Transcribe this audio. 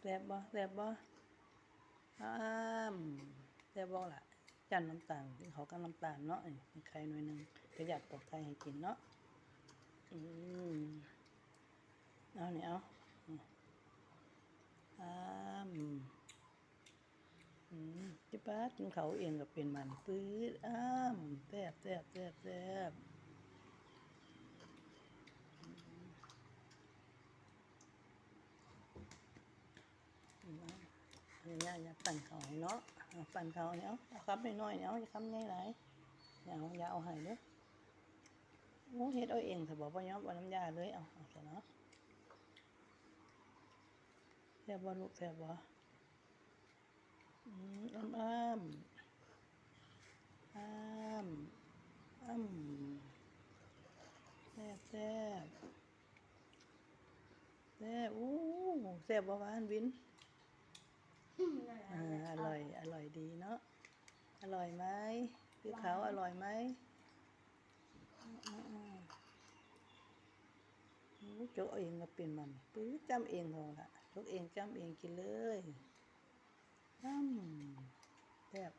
แซ่บบ่แซ่บบ่อ้ามแซ่บบ่ล่ะจันน้ำตาลกินเขากับน้ำตาลเนาะนี่มีไข่หน่อยหนึงก็อยากปอกไข่ให้กินเนาะอืมเอานี่เอาะอ้ามอืมจิป้าดกินเขาเองก็เป็นมันปื๊ดอ้ามแซ่บแซ่บแซ่บแซ่บ อันนี้อยากปั่นเขาเนาะปั่นเขาเนี่ยเอาคำน้อยๆเนี่ยเอาอย่าคำใหญ่หลายอย่าเอาอย่าเอาให้เด้อโอ้เฮ็ดเอาเองถ้าบอกว่าย้อมเอาน้ำยาเลยเอาเอาซะเนาะแซ่บบ่ลูกแซ่บบ่อืมอ้ำอ้ำอ้ำอ้ำแซ่บแซ่บแซ่บอู้แซ่บบ่หวานวิน อ่าอร่อย อร่อยดีเนาะ อร่อยไหมพี่ขาวอร่อยไหมโอ้โจ๊กเองก็เป็นมันปื้อจำเองขอละโจ๊กเองจำเองกินเลยน้ำแซ่บ